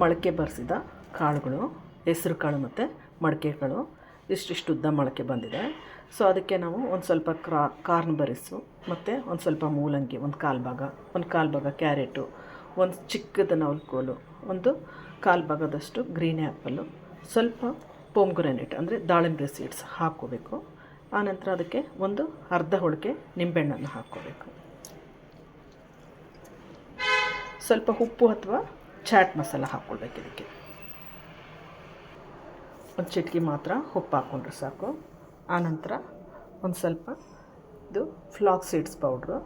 ಮೊಳಕೆ ಬರೆಸಿದ ಕಾಳುಗಳು, ಹೆಸ್ರು ಕಾಳು ಮತ್ತು ಮಡಕೆ ಕಾಳು, ಇಷ್ಟಿಷ್ಟು ಉದ್ದ ಮೊಳಕೆ ಬಂದಿದೆ. ಸೊ ಅದಕ್ಕೆ ನಾವು ಒಂದು ಸ್ವಲ್ಪ ಕ್ರಾ, ಕಾರ್ನ್ ಬರಿಸು ಮತ್ತು ಒಂದು ಸ್ವಲ್ಪ ಮೂಲಂಗಿ, ಒಂದು ಕಾಲು ಭಾಗ, ಒಂದು ಕಾಲು ಭಾಗ ಕ್ಯಾರೆಟು, ಒಂದು ಚಿಕ್ಕದ ನವಲ್ಕೋಲು, ಒಂದು ಕಾಲು ಭಾಗದಷ್ಟು ಗ್ರೀನ್ ಆ್ಯಪಲ್ಲು ಸ್ವಲ್ಪ ಪೋಮ್ಗ್ರಾನೇಟ್ ಅಂದರೆ ದಾಳಿಂಬೆ ಸೀಡ್ಸ್ ಹಾಕ್ಕೋಬೇಕು. ಆನಂತರ ಅದಕ್ಕೆ ಒಂದು ಅರ್ಧ ಹೋಳಿಗೆ ನಿಂಬೆಹಣ್ಣನ್ನು ಹಾಕ್ಕೋಬೇಕು. ಸ್ವಲ್ಪ ಉಪ್ಪು ಅಥವಾ ಚಾಟ್ ಮಸಾಲ ಹಾಕ್ಕೊಳ್ಬೇಕು ಇದಕ್ಕೆ. ಒಂದು ಚಿಟಕಿ ಮಾತ್ರ ಉಪ್ಪು ಹಾಕ್ಕೊಂಡ್ರೆ ಸಾಕು. ಆನಂತರ ಒಂದು ಸ್ವಲ್ಪ ಇದು ಫ್ಲಾಕ್ ಸೀಡ್ಸ್ ಪೌಡ್ರು.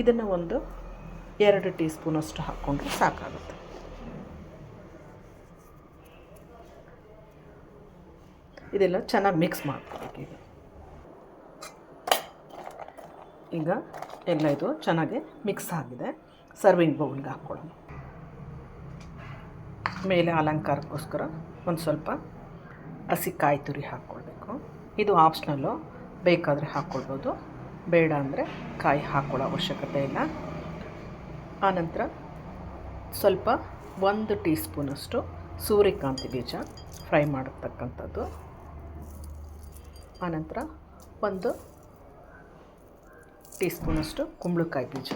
ಇದನ್ನು ಒಂದು ಎರಡು ಟೀ ಸ್ಪೂನಷ್ಟು ಹಾಕ್ಕೊಂಡ್ರೆ ಸಾಕಾಗುತ್ತೆ. ಇದೆಲ್ಲ ಚೆನ್ನಾಗಿ ಮಿಕ್ಸ್ ಮಾಡ್ಕೋಬೇಕು ಈಗ. ಈಗ ಎಲ್ಲ ಇದು ಚೆನ್ನಾಗಿ ಮಿಕ್ಸ್ ಆಗಿದೆ. ಸರ್ವಿಂಗ್ ಬೌಲ್ಗೆ ಹಾಕ್ಕೊಳ್ಳೋಣ. ಮೇಲೆ ಅಲಂಕಾರಕ್ಕೋಸ್ಕರ ಒಂದು ಸ್ವಲ್ಪ ಹಸಿ ಕಾಯಿ ತುರಿ ಹಾಕ್ಕೊಳ್ಬೇಕು. ಇದು ಆಪ್ಷನಲ್ಲು ಬೇಕಾದರೆ ಹಾಕ್ಕೊಳ್ಬೋದು. ಬೇಡ ಅಂದರೆ ಕಾಯಿ ಹಾಕ್ಕೊಳ್ಳೋ ಅವಶ್ಯಕತೆ ಇಲ್ಲ. ಆನಂತರ ಸ್ವಲ್ಪ ಒಂದು ಟೀ ಸ್ಪೂನಷ್ಟು ಸೂರ್ಯಕಾಂತಿ ಬೀಜ ಫ್ರೈ ಮಾಡಿರ್ತಕ್ಕಂಥದ್ದು ಆನಂತರ ಒಂದು ಟೀ ಸ್ಪೂನಷ್ಟು ಕುಂಬಳಕಾಯಿ ಬೀಜ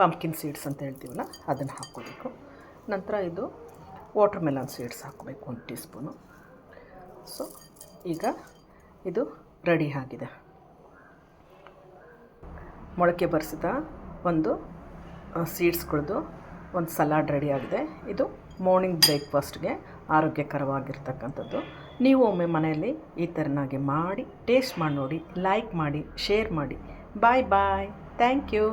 ಪಂಪ್ಕಿನ್ ಸೀಡ್ಸ್ ಅಂತ ಹೇಳ್ತೀವಲ್ಲ, ಅದನ್ನು ಹಾಕ್ಕೋಬೇಕು ನಂತರ ಇದು ವಾಟರ್ ಮೆಲನ್ ಸೀಡ್ಸ್ ಹಾಕಬೇಕು ಒಂದು ಟೀ ಸ್ಪೂನು ಸೊ ಈಗ ಇದು ರೆಡಿ ಆಗಿದೆ. ಮೊಳಕೆ ಬರೆಸಿದ ಒಂದು ಸೀಡ್ಸ್ಗಳದ್ದು ಒಂದು ಸಲಾಡ್ ರೆಡಿ ಆಗಿದೆ. ಇದು ಮಾರ್ನಿಂಗ್ ಬ್ರೇಕ್ಫಾಸ್ಟ್ಗೆ ಆರೋಗ್ಯಕರವಾಗಿರ್ತಕ್ಕಂಥದ್ದು. ನೀವು ಒಮ್ಮೆ ಮನೆಯಲ್ಲಿ ಈ ಥರನಾಗಿ ಮಾಡಿ, ಟೇಸ್ಟ್ ಮಾಡಿ ನೋಡಿ, ಲೈಕ್ ಮಾಡಿ, ಶೇರ್ ಮಾಡಿ. Bye bye. Thank you.